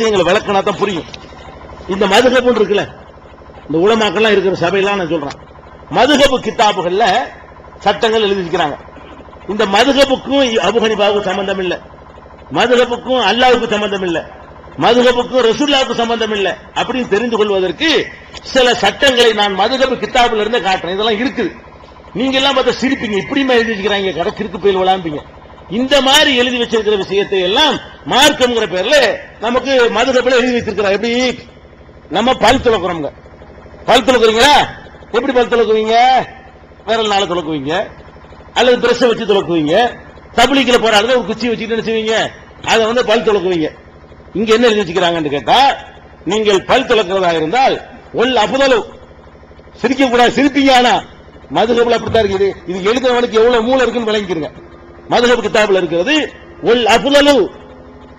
விஷயங்களை விளக்கினா தான் புரியும். இந்த மதுகபுன்னு இருக்குல்ல? இந்த உலமாக்கெல்லாம் இருக்கிற சபையெல்லாம் நான் சொல்றேன். மதுகபு கித்தாபுகள்ல சட்டங்கள் எழுதி இருக்கிறாங்க இந்த மதுகபுக்கும் அபுகனிபாவுக்கும் சம்பந்தம் இல்ல. மதுகபுக்கும் அல்லாவுக்கு சம்பந்தம் இல்ல. மதுகபுக்கும் ரசூல்லாவுக்கும் சம்பந்தம் இல்லை. அப்படின்னு தெரிந்து கொள்வதற்கு சில சட்டங்களை நான் மதுகபு கித்தாபுல இருந்து காட்டுறேன். இதெல்லாம் இருக்குது. நீங்க எல்லாம் பார்த்தா சிரிப்பீங்க. இப்படியுமா எழுதி வச்சுக்கிறாங்க கடை கிறுக்கு போயில் விளாம்பீங்க. இந்த மாதிரி எழுதி வச்சிருக்கிற விஷயத்தை எல்லாம் மார்க்கம்ங்கிற பேர்ல நமக்கு மதுரப்பில் எழுதி வச்சிருக்கிறா எப்படி? நம்ம பல் துளக்குறோம்ங்க. பல் துளக்குறீங்களா? எப்படி பல் துளக்குவீங்க? விரல் நாளை துளக்குவீங்க. அல்லது பிரஷ் வச்சு துளக்குவீங்க. தபிலிக்கில போற இடத்துல ஒரு குச்சி வச்சுட்டு நினைச்சுவீங்க அதை வந்து பல் துளக்குவீங்க. இங்க என்ன எழுதி வச்சுக்கிறாங்கன்னு கேட்டா நீங்கள் பல் துளக்குறதா இருந்தால் ஒல் அப்புதலு சிரிக்க கூடாது சிரிப்பீங்க ஆனா. மதுகபுல அப்படித்தான் இருக்குது. இது எழுதுறவனுக்கு எவ்வளவு மூளை இருக்குன்னு விளங்கிக்கிறங்க மதுகப் கிதாபுல இருக்கிறது ஒல் அப்புதலு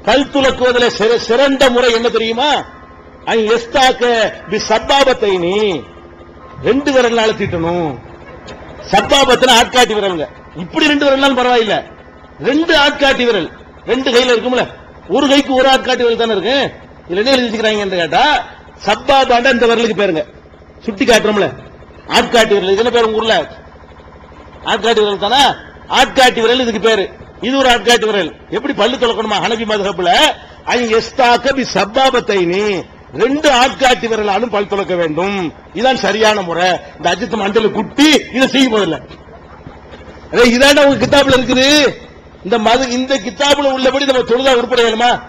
பல் துளக்குவதில் சிற- சிறந்த முறை என்ன தெரியுமா? அங்க எஸ்தாக்க பி சப்பாபத்தை நீ ரெண்டு விரல் தீட்டணும். சப்பாபத்துல ஆட்காட்டி விரலுங்க. இப்படி ரெண்டு விரல்னாலும் பரவாயில்ல. ரெண்டு ஆட்காட்டி விரல். ரெண்டு கையில இருக்கும்ல. ஒரு கைக்கு ஒரு ஆட்காட்டி விரல் தானே இருக்கு? இதுல என்ன எழுதிக்கிறாங்க வச்சுக்கிறாங்கன்னு கேட்டா சப்பாபாண்ட இந்த விரலுக்கு பேருங்க. சுட்டி காட்டுறோம்ல ஆட்காட்டி விரல். இது என்ன பேர் உங்க ஊர்ல? ஆட்காட்டி விரல் தானே? ஆட்காட்டி விரல் இதுக்கு பேரு. இது ஒரு ஆட்காட்டி விரல். எப்படி பல்லு துளக்கணுமா? ஹனபி மதுஹப்ல. ஐ எஸ்தாக்க பி சப்பாபத்தை நீ ரெண்டு ஆட்காட்டி விரலாலும் பல் துளக்க வேண்டும். இதான் சரியான முறை. இந்த அஜித் மண்டல குட்டி இதை செய்ய போதில்ல இதான உங்க கித்தாப்புல இருக்குது? இந்த மது இந்த கித்தாப்புல உள்ளபடி நம்ம தொழுதா உருப்பட வேணுமா?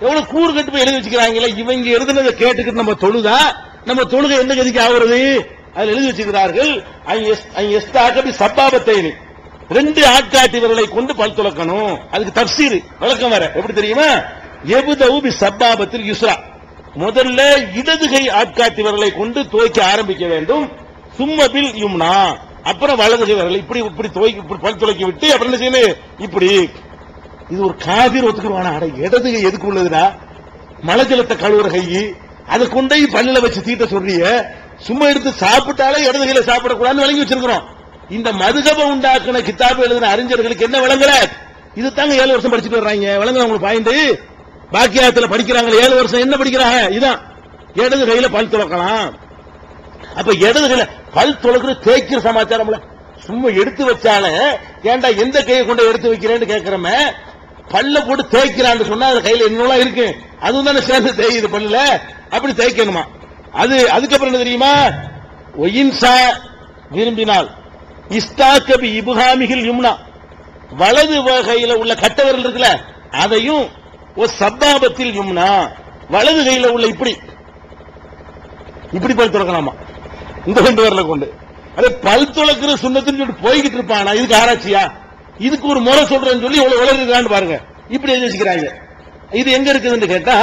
எவ்வளவு கூறு கட்டு போய் எழுதி வச்சுக்கிறாங்களே? இவங்க எழுதுனதை கேட்டுக்கிட்டு நம்ம தொழுதா? நம்ம தொழுகை எந்த கதிக்கு ஆகுறது? அதில் எழுதி வச்சுக்கிறார்கள். எஸ்- ஐ சப்பாபத்தை நீ ரெண்டு ஆட்காட்டி விரலை கொண்டு பல் துளக்கணும் அதுக்கு தப்சீர் விளக்கம் வர எப்படி தெரியுமா? எபுதவு பி சப்பாபத்தில் யுஸ்ரா. முதல்ல இடதுகை ஆட்காட்டி விரலை கொண்டு துவைக்க ஆரம்பிக்க வேண்டும். சும்மபில் யும்னா. அப்புறம் வலது விரலை இப்படி இப்படி துவைக்க இப்படி பல் துளைக்கி விட்டு அப்புறம் என்ன செய்யணும்? இப்படி. இது ஒரு காபீர் ஒத்துக்குருவானா? அட இடதுகை எதுக்கு உள்ளதுடா? மலை ஜலத்தை கழுவுற கை. அதை கொண்டே பல்லில் வச்சு தீட்ட சொல்றிய. சும்மா எடுத்து சாப்பிட்டாலே இடதுகையில சாப்பிடக்கூடாதுன்னு வழங்கி வச்சிருக்கிறோம். இந்த மதுகப உண்டாக்குன கித்தாபு எழுதின அறிஞர்களுக்கு என்ன விளங்கல இது தாங்க ஏழு வருஷம் படிச்சுட்டு வர்றாங்க. விளங்குற உங்களுக்கு பாயிண்ட் பாக்கியாத்துல படிக்கிறாங்க ஏழு வருஷம் என்ன படிக்கிறாங்க? இதான். இடது கையில பல் துளக்கலாம். அப்ப இடது கையில பல் துளக்குற தேய்க்கிற சமாச்சாரம்ல. சும்மா எடுத்து வச்சால ஏன்டா எந்த கையை கொண்டு எடுத்து வைக்கிறேன்னு கேக்குறமே? பல்ல போட்டு தேய்க்கிறான்னு சொன்னா அது கையில என்னெல்லாம் இருக்கு? அதுவும் தானே சேர்ந்து தேயுது பல்ல அப்படி தேய்க்கணுமா? அது அதுக்கப்புறம் என்ன தெரியுமா? ஒயின்சா விரும்பினால். இஸ்தாக்கபி இபுகாமிகள் யும்னா. வலது வகையில உள்ள கட்டவரல் இருக்குல்ல அதையும் ஒரு சப்பாபத்தில் யும்னா. வலது கையில உள்ள இப்படி. இப்படி பல் துறக்கலாமா இந்த ரெண்டு வரல கொண்டு. அது பல் துளக்குற சுண்ணத்துன்னு சொல்லிட்டு போய்கிட்டு இருப்பானா இதுக்கு ஆராய்ச்சியா? இதுக்கு ஒரு முறை சொல்றேன்னு சொல்லி இவ்வளவு வளர்க்கிறான்னு பாருங்க. இப்படி எழுதி இது எங்க இருக்குதுன்னு கேட்டா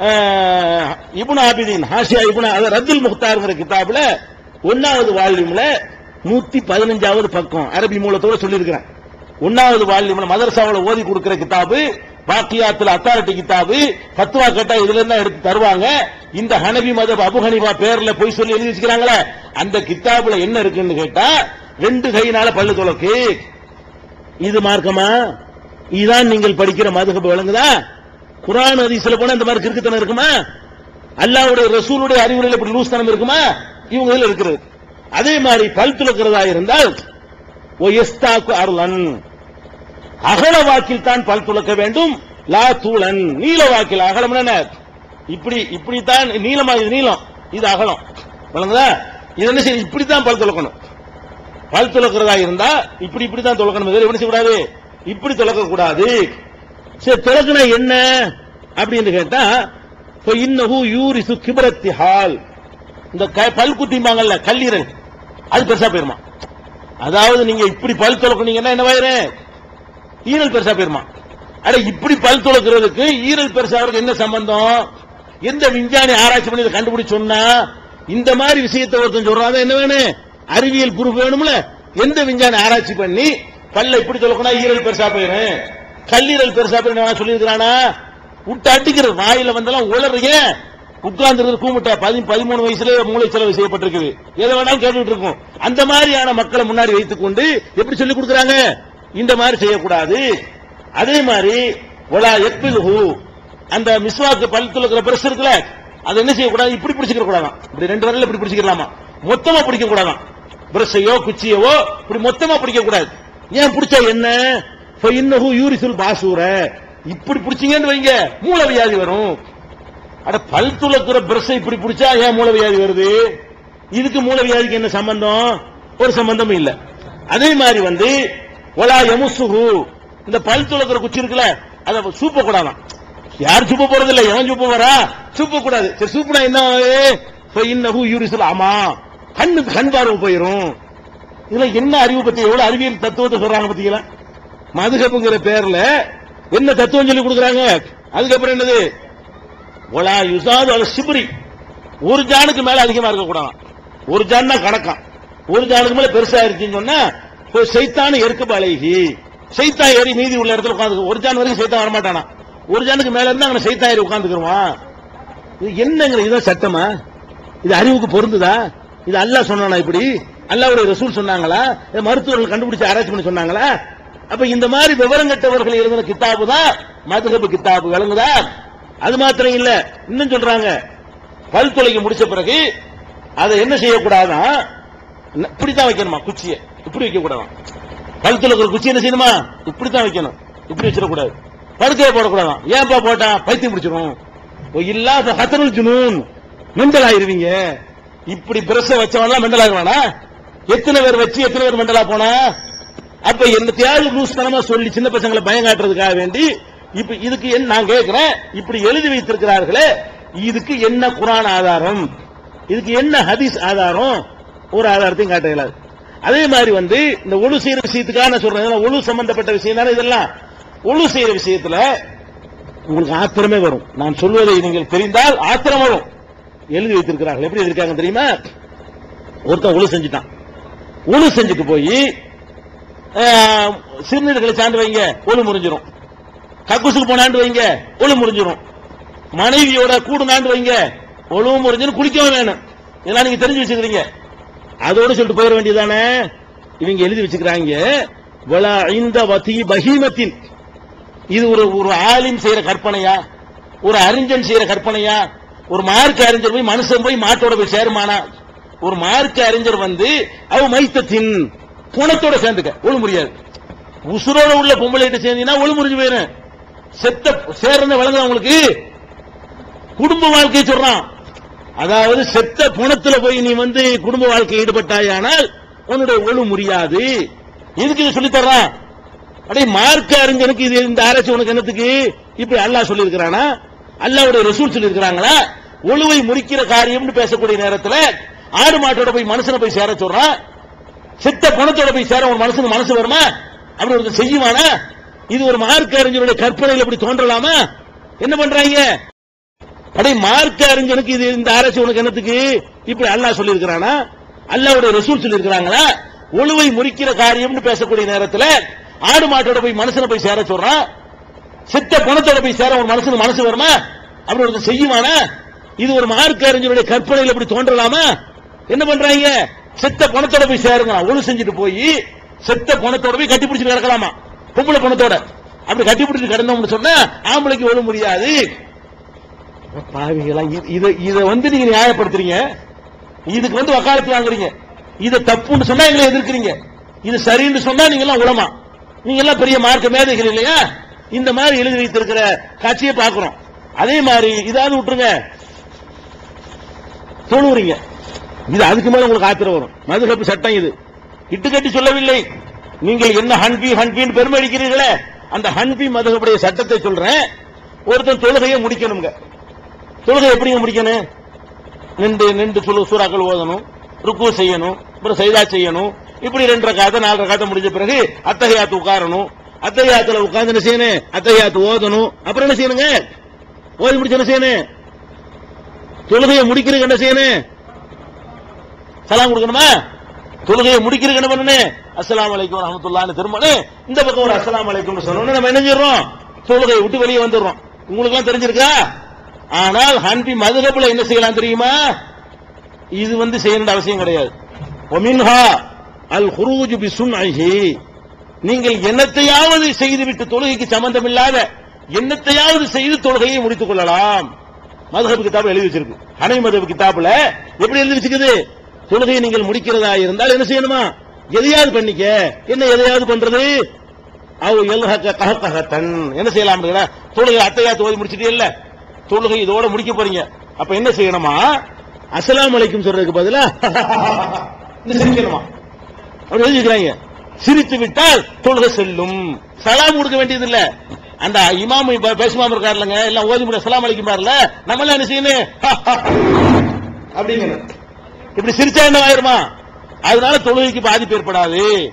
அஹ், ஆபிதீன் ஹாஷியா இப்னு அது ரத்துல் முக்தாருங்கிற கிதாபில் ஒன்னாவது வால்யூம்ல நூத்தி பதினஞ்சாவது பக்கம். அரபி மூலத்தோட சொல்லியிருக்கிறேன். ஒன்னாவது வால்யூம்ல மதரசாவில் ஓதி கொடுக்கிற கிதாபு பாக்கியாத்துல அத்தாரிட்டி கிதாபு பத்துவா கேட்டா இதுல இருந்தா எடுத்து தருவாங்க. இந்த ஹனபி மதப் அபு ஹனிஃபா பேர்ல போய் சொல்லி எழுதி வச்சுக்கிறாங்களே அந்த கிதாபுல என்ன இருக்குன்னு கேட்டா ரெண்டு கையினால பல்லு துளக்கு இது மார்க்கமா? இதுதான் நீங்கள் படிக்கிற மதுகப்பு விளங்குதா? குரான் அதிசல போனா இந்த மாதிரி கிறுக்குத்தனம் இருக்குமா? அல்லாவுடைய ரசூலுடைய அறிவுரையில் இப்படி லூஸ்தனம் இருக்குமா? இவங்க இதுல இருக்கிறது. அதே மாதிரி பல் துளக்கிறதா இருந்தால் ஓ அருளன். அகல வாக்கில் தான் பல் துளக்க வேண்டும். லா தூளன். நீல வாக்கில் அகலம் என்ன? இப்படி இப்படித்தான் நீளமா இது நீளம். இது அகலம். விளங்குதா இது என்ன செய்ய இப்படித்தான் பல் துளக்கணும் பல் துளக்கிறதா இருந்தா இப்படி இப்படி தான் துளக்கணும் வேற செய்யக்கூடாது? இப்படி துளக்க கூடாது சரி துளக்கினா என்ன? அப்படின்னு கேட்டா இப்ப இன்னஹு யூரிசு கிபரத்தி ஹால். இந்த க- பல் குத்திம்பாங்கல்ல கல்லீரல். அது பெருசா போயிருமா? அதாவது நீங்க இப்படி பல் துளக்குனீங்கன்னா என்ன ஈரல் பெருசா போயிருமா? அட இப்படி பல் துளக்குறதுக்கு ஈரல் பெருசாகிறதுக்கு என்ன சம்பந்தம்? எந்த விஞ்ஞானி ஆராய்ச்சி பண்ணி இதை கண்டுபிடிச்சோம்னா இந்த மாதிரி விஷயத்தை ஒருத்தன் சொல்றாங்க என்ன வேணும் அறிவியல் ப்ரூஃப் வேணும்ல. எந்த விஞ்ஞானி ஆராய்ச்சி பண்ணி பல்ல இப்படி துளக்குனா ஈரல் பெருசா போயிரும் கல்லீரல் பெருசா போயிரும் சொல்லியிருக்கிறானா? விட்டு அடிக்கிற வாயில வந்தெல்லாம் உளறீங்க உட்கார்ந்து கூமுட்டா பதிமூணு வயசுல மூளை செலவு செய்யப்பட்டிருக்குது. எதை வேணாலும் கேட்டுட்டு இருக்கும் அந்த மாதிரியான மக்களை முன்னாடி வைத்துக் கொண்டு எப்படி சொல்லிக் கொடுக்குறாங்க? இந்த மாதிரி செய்யக்கூடாது. அதே மாதிரி ஒலா எப்பில்ஹு அந்த மிஸ்வாக்கு பழுத்துல இருக்கிற பிரஸ் இருக்குல்ல அதை என்ன செய்யக்கூடாது? இப்படி பிடிச்சிக்க கூடாதான். இப்படி ரெண்டு வரல இப்படி பிடிச்சிக்கலாமா மொத்தமா பிடிக்க கூடாதான். பிரஷையோ குச்சியவோ இப்படி மொத்தமா பிடிக்க கூடாது ஏன் பிடிச்சா என்ன? இன்னஹு யூரிசுல் பாசூர. இப்படி பிடிச்சீங்கன்னு வைங்க மூளை வியாதி வரும். அட பல் துளக்குற பிரஸ் இப்படி பிடிச்சா ஏன் மூல வியாதி வருது? இதுக்கு மூல வியாதிக்கு என்ன சம்பந்தம்? ஒரு சம்பந்தமும் இல்ல. அதே மாதிரி வந்து ஒலா எமுசுகு இந்த பல் துளக்குற குச்சி இருக்குல்ல அத சூப்ப கூடாதான் யார் சூப்ப போறது இல்ல எவன் சூப்ப வரா சூப்ப கூடாது சரி சூப்பனா என்ன? இன்னஹு யூரிசுல் ஆமா கண்ணுக்கு கண் பார்வை போயிரும். இதுல என்ன அறிவு பத்தி? எவ்வளவு அறிவியல் தத்துவத்தை சொல்றாங்க பாத்தீங்களா? மதுகப்புங்கிற பேர்ல என்ன தத்துவம் சொல்லி கொடுக்குறாங்க? அதுக்கப்புறம் என்னது? ஒலா யுசாது அல சிபுரி. ஒரு ஜானுக்கு மேல அதிகமா இருக்கக்கூடாது ஒரு ஜான் தான் ஒரு ஜானுக்கு மேல பெருசா இருக்குன்னு சொன்னா ஒரு சைத்தான எருக்க பழகி சைத்தா ஏறி மீதி உள்ள இடத்துல உட்காந்து ஒரு ஜான் வரைக்கும் சைத்தா வரமாட்டானா? ஒரு ஜானுக்கு மேல இருந்தா அங்க சைத்தா ஏறி உட்காந்துக்குருவான் இது என்னங்கிற இதுதான் சட்டமா? இது அறிவுக்கு பொருந்துதா? இது அல்லாஹ் சொன்னானா இப்படி? அல்லாவுடைய ரசூல் சொன்னாங்களா? மருத்துவர்கள் கண்டுபிடிச்சு ஆராய்ச்சி பண்ணி சொன்னாங்களா? அப்ப இந்த மாதிரி விவரம் கட்டவர்கள் எழுதின கித்தாபு தான் மதுகபு கித்தாபு விளங்குதா? அது மாத்திரம் இல்ல. இன்னும் சொல்றாங்க பல் துளைக்கு முடிச்ச பிறகு அதை என்ன செய்யக்கூடாதான் இப்படித்தான் வைக்கணுமா குச்சியை? இப்படி வைக்க கூடாதான் பல் துளைக்கிற குச்சி என்ன செய்யணுமா? இப்படித்தான் வைக்கணும். இப்படி வச்சிடக்கூடாது. படுக்கையை போடக்கூடாதான் ஏன்பா போட்டா பைத்தியம் பிடிச்சிரும்? இல்லாத ஹத்தனுல் ஜுனூன் மெண்டல் ஆயிருவீங்க. இப்படி பிரச வச்சவன்லாம் மெண்டல் ஆகுவானா? எத்தனை பேர் வச்சு எத்தனை பேர் மெண்டலா போனா? அப்ப என்னத்தையாவது லூஸ் தனமா சொல்லி சின்ன பசங்களை பயம் காட்டுறதுக்காக வேண்டி இப்ப இதுக்கு என் நான் கேட்கிறேன். இப்படி எழுதி வைத்திருக்கிறார்களே இதுக்கு என்ன குரான் ஆதாரம்? இதுக்கு என்ன ஹதீஸ் ஆதாரம்? ஒரு ஆதாரத்தையும் காட்ட இயலாது. அதே மாதிரி வந்து இந்த ஒழு செய்யற விஷயத்துக்காக நான் சொல்றேன். ஒழு சம்பந்தப்பட்ட விஷயம் தானே இதெல்லாம். ஒழு செய்யற விஷயத்துல உங்களுக்கு ஆத்திரமே வரும். நான் சொல்வதை நீங்கள் தெரிந்தால் ஆத்திரம் வரும். எழுதி வைத்திருக்கிறார்கள். எப்படி இருக்காங்க தெரியுமா? ஒருத்தன் ஒழு செஞ்சுட்டான். ஒழு செஞ்சுட்டு போய் சிறுநீர்களை சார்ந்து வைங்க. ஒழு முறிஞ்சிரும். கக்கூசுக்கு போனாண்டு வைங்க ஒழு முறிஞ்சிடும் மனைவியோட கூடு நாண்டு வைங்க ஒழுவு முறிஞ்சிடும் குளிக்கவும் வேணும். இதெல்லாம் நீங்க தெரிஞ்சு வச்சுக்கிறீங்க. அதோட சொல்லிட்டு போயிட வேண்டியதானே இவங்க எழுதி வச்சுக்கிறாங்க வலா இந்த வதி பஹீமத்தின். இது ஒரு ஒரு ஆலிம் செய்யற கற்பனையா? ஒரு அறிஞன் செய்யற கற்பனையா? ஒரு மார்க்க அறிஞர் போய் மனுஷன் போய் மாட்டோட போய் சேருமானா? ஒரு மார்க்க அறிஞர் வந்து அவ மைத்தத்தின். குணத்தோட சேர்ந்துக்க ஒழு முடியாது உசுரோட உள்ள பொம்பளைகிட்ட சேர்ந்தீங்கன்னா ஒழு முறிஞ்சு போயிரும். செத்த சேர்ந்த வழங்குதா உங்களுக்கு. குடும்ப வாழ்க்கையை சொல்றான். அதாவது செத்த குணத்துல போய் நீ வந்து குடும்ப வாழ்க்கை ஈடுபட்டாயானால் உன்னுடைய ஒழு முடியாது. எதுக்கு இது சொல்லித் தர்றான்? அடே மார்க்க அறிஞனுக்கு இது இந்த ஆராய்ச்சி உனக்கு என்னத்துக்கு? இப்படி அல்லாஹ் சொல்லியிருக்கிறானா? அல்லாவுடைய ரசூல் சொல்லியிருக்கிறாங்களா? ஒழுவை முறிக்கிற காரியம்னு பேசக்கூடிய நேரத்தில் ஆடு மாட்டோட போய் மனுஷனை போய் சேர சொல்றான். செத்த பணத்தோட போய் சேர ஒரு மனுஷனுக்கு மனசு வருமா? அப்படி ஒருத்தர் செய்யுவானா? இது ஒரு மார்க்க அறிஞருடைய கற்பனையில் இப்படி தோன்றலாமா? என்ன பண்றாங்க? அடே மார்க்க அறிஞனுக்கு இது இந்த ஆராய்ச்சி உனக்கு என்னத்துக்கு? இப்படி அல்லாஹ் சொல்லியிருக்கிறானா? அல்லாவுடைய ரசூல் சொல்லியிருக்கிறாங்களா? ஒழுவை முறிக்கிற காரியம்னு பேசக்கூடிய நேரத்துல ஆடு மாட்டோட போய் மனுஷனை போய் சேர சொல்றான் செத்த பணத்தோட போய் சேர ஒரு மனுஷனுக்கு மனசு வருமா? அப்படி ஒரு செய்யுமானா இது ஒரு மார்க்க அறிஞருடைய கற்பனையில் இப்படி தோன்றலாமா? என்ன பண்றாங்க? செத்த பணத்தோட போய் சேருங்க ஒழு செஞ்சுட்டு போய் செத்த பணத்தோட போய் கட்டி பிடிச்சிட்டு கிடக்கலாமா? பொம்பளை பணத்தோட. அப்படி கட்டி பிடிச்சி கிடந்தோம்னு சொன்னா ஆம்பளைக்கு ஒழு முடியாது பாவிகளா இதை இதை வந்து நீங்க நியாயப்படுத்துறீங்க. இதுக்கு வந்து வக்காலத்து வாங்குறீங்க. இத தப்புன்னு சொன்னா எங்களை எதிர்க்கிறீங்க. இது சரின்னு சொன்னா நீங்க எல்லாம் உலமா. நீங்க எல்லாம் பெரிய மார்க்க மேதைகள் இல்லையா? இந்த மாதிரி எழுதி வைத்திருக்கிற காட்சியை பார்க்கிறோம். அதே மாதிரி இதாவது விட்டுருங்க. தொழுவுறீங்க. இது அதுக்கு மேல உங்களுக்கு ஆத்திரம் வரும். மதுகப்பு சட்டம் இது. இட்டுக்கட்டி சொல்லவில்லை. நீங்கள் என்ன ஹன்பி ஹன்பின்னு பெருமை அடிக்கிறீர்களே அந்த ஹன்பி மதுகப்புடைய சட்டத்தை சொல்றேன். ஒருத்தன் தொழுகையை முடிக்கணுங்க தொழுகை எப்படிங்க முடிக்கணும்? நின்று நின்று சொல்லு சூறாக்கள் ஓதணும் ருக்கு செய்யணும் அப்புறம் சைதா செய்யணும். இப்படி ரெண்டு ரகாத்த நாலு ரகாத்த முடிஞ்ச பிறகு அத்தகையாத்து உட்காரணும். அத்தகையாத்துல உட்கார்ந்து என்ன செய்யணும்? அத்தகையாத்து ஓதணும். அப்புறம் என்ன செய்யணுங்க? ஓதி முடிச்சு என்ன செய்யணும்? தொழுகையை முடிக்கிறதுக்கு என்ன செய்யணும்? சலாம் கொடுக்கணுமா? தொழுகையை முடிக்கிறதுக்கு என்ன பண்ணணும்? அஸ்லாம் அலைக்கும் ரஹமத்துல்லான்னு திரும்பனே இந்த பக்கம் ஒரு அஸ்லாம் அலைக்கும்னு சொன்னோன்னு நம்ம என்ன செய்றோம் தொழுகையை விட்டு வெளியே வந்துடுறோம். உங்களுக்கு எல்லாம் தெரிஞ்சிருக்கா? ஆனால் ஹன்பி மதுகப்புல என்ன செய்யலாம் தெரியுமா? இது வந்து செய்யணும் அவசியம் கிடையாது. ஒமின்ஹா அல் ஹுரூஜு பி சுன்ஐஹி நீங்கள் என்னத்தையாவது செய்துவிட்டு தொழுகைக்கு சம்பந்தமில்லாத என்னத்தையாவது செய்து தொழுகையை முடித்துக் கொள்ளலாம். மதுஹப் கிதாப் எழுதி வச்சிருக்கு. ஹனை மதுஹப் கிதாப்ல எப்படி எழுதி வச்சிருக்குது? தொழுகையை நீங்கள் முடிக்கிறதா இருந்தால் என்ன செய்யணுமா? எதையாவது பண்ணிக்க. என்ன எதையாவது பண்றது? அவ எல்ஹக்க கஹகஹத்தன் என்ன செய்யலாம் தொழுகை அத்தையா தோதி முடிச்சிட்டே இல்ல தொழுகை இதோட முடிக்க போறீங்க. அப்ப என்ன செய்யணுமா? அஸ்ஸலாமு அலைக்கும் சொல்றதுக்கு பதிலா சிரிக்கணுமா? அப்படி எழுதிக்கிறாங்க சிரித்து விட்டால் தொழுகை செல்லும். சலாம் கொடுக்க வேண்டியது இல்ல அந்த இமாம் பேசுமாம இருக்காருலங்க எல்லாம் ஓதி முடி சலாம் அலைக்கும் பாருல நம்ம எல்லாம் என்ன செய்யணும்? அப்படிங்கிற. இப்படி சிரிச்சா என்ன ஆயிருமா? அதனால தொழுகைக்கு பாதிப்பு ஏற்படாது.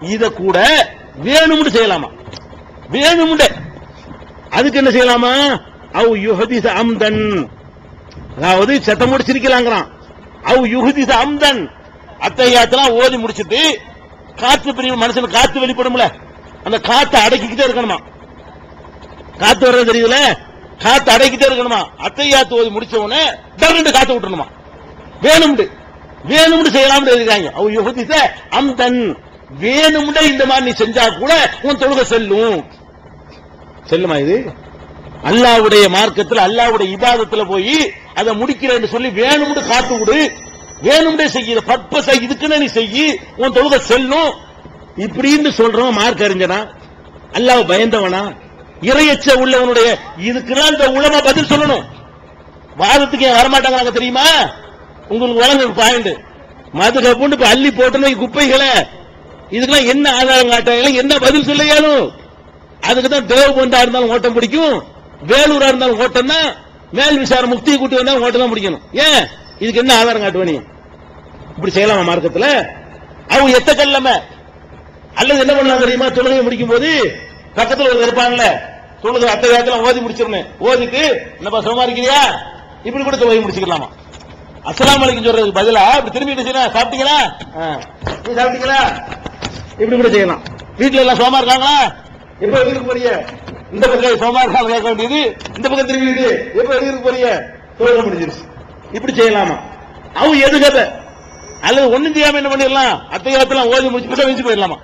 இத கூட வேணும்னு செய்யலாமா? வேணும்னு. அதுக்கு என்ன செய்யலாமா? அவ் யுஹதிஸ் அம்தன். அதாவது சத்தமோடு சிரிக்கலாங்கிறான். அவ் யுஹதிஸ் அம்தன். அத்தையாத்தெல்லாம் ஓதி முடிச்சிட்டு காத்து பிரிவு மனுஷன் காத்து வெளிப்படும்ல. அந்த காத்தை அடக்கிக்கிட்டே இருக்கணுமா? காத்து வர்றது தெரியுதுல? காத்து அடக்கிட்டே இருக்கணுமா? அத்தையாத்து ஓதி முடிச்ச உடனே டர்னு காத்து விட்டுணுமா வேணும்டு வேணும்னு செய்யலாம்னு எழுதிருக்காங்க அவ யுகதிச அம்தன் வேணும்னு இந்த மாதிரி நீ செஞ்சா கூட உன் தொழுகை செல்லும். செல்லுமா இது? அல்லாவுடைய மார்க்கத்தில் அல்லாவுடைய இபாதத்துல போய் அதை முடிக்கிறேன்னு சொல்லி வேணும்னு காத்து விடு. வேணும்னே செய்ய பர்பஸ் இதுக்குன்னு நீ செய்யி உன் தொழுகை செல்லும். இப்படின்னு சொல்றவன் மார்க் அறிஞனா? அல்லாஹ் பயந்தவனா? இறையச்ச உள்ளவனுடைய இதுக்கெல்லாம் இந்த உலமா பதில் சொல்லணும். வாதத்துக்கு ஏன் வரமாட்டாங்க தெரியுமா? உங்களுக்கு வழங்க பாயிண்ட் மது கப்புண்டு இப்ப அள்ளி போட்டு குப்பைகளை. இதுக்கெல்லாம் என்ன ஆதாரம் காட்டுறாங்க என்ன பதில் சொல்லையாலும் அதுக்கு தான் தேவபந்தா இருந்தாலும் ஓட்டம் பிடிக்கும். வேலூரா இருந்தாலும் ஓட்டம் தான் மேல் விசாரம் முக்தியை கூட்டி வந்தாலும் ஓட்டம் தான் பிடிக்கணும். ஏன்? இதுக்கு என்ன ஆதாரம் காட்டுவ நீ? இப்படி செய்யலாமா மார்க்கத்தில்? அவங்க எத்த கல்லம அல்லது என்ன பண்ணலாம் தெரியுமா? தொழுகை முடிக்கும் போது பக்கத்தில் ஒரு இருப்பாங்கல்ல. தொழுகை அத்தை காலத்தில் ஓதி முடிச்சிருந்தேன் ஓதிட்டு என்னப்பா சும்மா இருக்கிறியா? இப்படி கூட தொழுகை முடிச்சுக்கலாமா? அஸ்ஸலாமு அலைக்கும் சொல்றதுக்கு பதிலா? இப்படி திரும்பி என்ன செய்யலாம் சாப்பிட்டீங்களா. நீ சாப்பிட்டீங்களா? இப்படி கூட செய்யலாம். வீட்டுல எல்லாம் சோமா இருக்காங்களா? எப்ப வீட்டுக்கு போறீங்க? இந்த பக்கம் சோமா இருக்காங்க கேட்க வேண்டியது. இந்த பக்கம் திரும்பிட்டு எப்ப வீட்டுக்கு போறீங்க? தொழுகை முடிஞ்சிருச்சு. இப்படி செய்யலாமா? அவங்க எது கதை அல்லது ஒண்ணும் செய்யாம என்ன பண்ணிடலாம்? அத்தையாத்தெல்லாம் ஓதி முடிச்சுட்டு வெஞ்சு போயிடலாமா?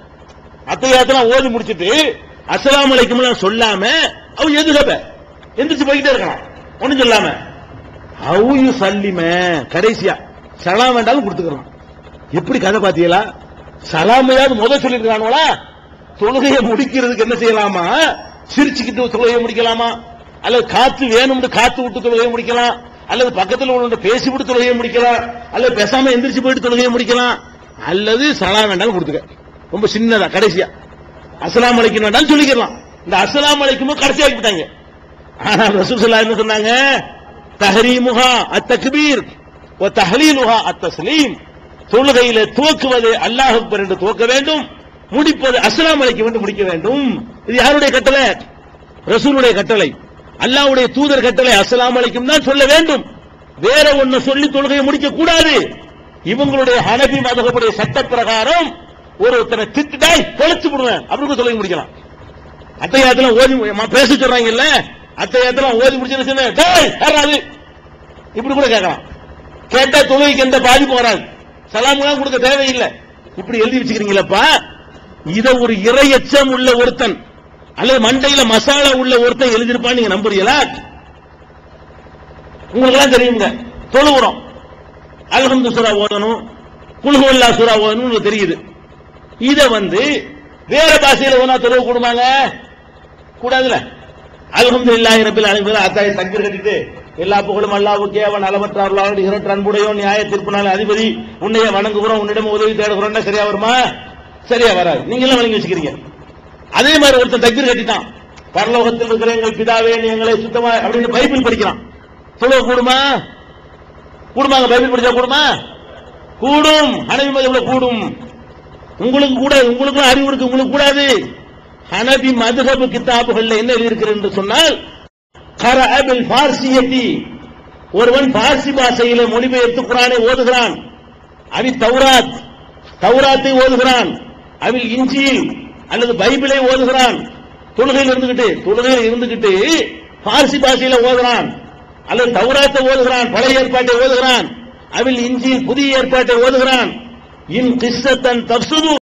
அத்தையாத்தெல்லாம் ஓதி முடிச்சிட்டு அஸ்ஸலாமு அலைக்கும் சொல்லாம அவ எது கதை எந்திரிச்சு போய்கிட்டே இருக்கலாம். ஒண்ணும் சொல்லாம. அவுயு சல்லிம கடைசியா. சலாம் வேண்டாலும் கொடுத்துக்கிறோம் எப்படி கதை பாத்தீங்களா? சலாமையாவது முதல் சொல்லிருக்கானுங்களா? தொழுகையை முடிக்கிறதுக்கு என்ன செய்யலாமா? சிரிச்சுக்கிட்டு தொழுகையை முடிக்கலாமா? அல்லது காத்து வேணும்னு காத்து விட்டு தொழுகையை முடிக்கலாம். அல்லது பக்கத்தில் உள்ள பேசி விட்டு தொழுகையை முடிக்கலாம். அல்லது பேசாம எந்திரிச்சு போயிட்டு தொழுகையை முடிக்கலாம். அல்லது சலாம் வேண்டாலும் கொடுத்துக்க. ரொம்ப சின்னதா கடைசியா. அசலாம் அழைக்கணும் வேண்டாலும் சொல்லிக்கலாம். இந்த அசலாம் அலைக்கும் கடைசியா ஆகிவிட்டாங்க ஆனா ரசூசல்லா என்ன சொன்னாங்க? தஹரீமுஹா அத்தக்பீர் வ தஹலீலுஹா அத்தஸ்லீம். தொழுகையில துவக்குவது அல்லாஹ் அக்பர் என்று துவக்க வேண்டும். முடிப்பது அஸ்லாம் அலைக்கும் என்று முடிக்க வேண்டும். இது யாருடைய கட்டளை? ரசூலுடைய கட்டளை. அல்லாவுடைய தூதர் கட்டளை. அஸ்லாம் அலைக்கும் தான் சொல்ல வேண்டும். வேற ஒண்ணு சொல்லி தொழுகையை முடிக்க கூடாது. இவங்களுடைய ஹனபி மதகப்புடைய சட்ட பிரகாரம் ஒருத்தனை திட்டுட்டாய் தொலைச்சு விடுவேன். அப்படின்னு சொல்லி முடிக்கலாம். அத்தையாத்துல ஓதி ம- பேச சொல்றாங்கல்ல? அத்தையாத்துல ஓதி முடிச்சு இப்படி கூட கேட்கலாம். கேட்டா தொழுகைக்கு எந்த பாதிப்பும் வராது. சலாம்லாம் கொடுக்க தேவையில்லை. இப்படி எழுதி வச்சுக்கிறீங்களப்பா. இத ஒரு இரையச்சம் உள்ள ஒருத்தன் அல்லது மண்டையில மசாலா உள்ள ஒருத்தன் எழுதியிருப்பான்னு நீங்க நம்புறீங்களா? உங்களுக்கு எல்லாம் தெரியுங்க. தொழுகிறோம் அல்ஹம்து சுரா ஓதணும். குல்ஹுல்லா சுரா ஓதணும் உங்களுக்கு தெரியுது. இத வந்து வேற பாஷையில ஓனா தொழுவு கூடுமாங்க கூடாதுல அல்ஹம்துலில்லாஹி ரப்பில் ஆலமீன். அத்தாய் தக்பீர் கட்டிட்டு எல்லா புகழும் அல்லாஹ்வுக்கே அவன் அளவற்ற அருளாளன் இரட்ட அன்புடையோன் நியாய தீர்ப்புனால அதிபதி. உன்னைய வணங்குகிறோம் உன்னிடம் உதவி தேடுகிறோம்னா சரியா வருமா? சரியா வராது. நீங்க எல்லாம் வணங்கி வச்சுக்கிறீங்க. அதே மாதிரி ஒருத்தன் தக்பீர் கட்டிட்டான். பரலோகத்தில் இருக்கிற எங்கள் பிதாவே நீ எங்களை சுத்தமா அப்படின்னு பைபிள் படிக்கிறான். தொழுவ கூடுமா? கூடுமாங்க பைபிள் படிச்சா கூடுமா? கூடும். அனைவி மதம்ல கூடும். உங்களுக்கு கூட உங்களுக்கும் அறிவு இருக்கு உங்களுக்கு கூடாது. ஹனபி மதுஹபு கிதாபுகள்ல என்ன எழுதியிருக்கிறது என்று சொன்னால் கரஅபில் பார்சியத்தி. ஒருவன் பார்சி பாஷையில மொழிபெயர்த்து குரானை ஓதுகிறான். அவி தௌராத் தௌராத்தை ஓதுகிறான். அவில் இஞ்சியில் அல்லது பைபிளை ஓதுகிறான். தொழுகையில் இருந்துகிட்டு தொழுகையில் இருந்துகிட்டு பார்சி பாஷையில ஓதுகிறான். அல்லது தௌராத்தை ஓதுகிறான் பழைய ஏற்பாட்டை ஓதுகிறான். அவில் இஞ்சியில் புதிய ஏற்பாட்டை ஓதுகிறான். இன் கிஸ்ஸத்தன் தப்சுது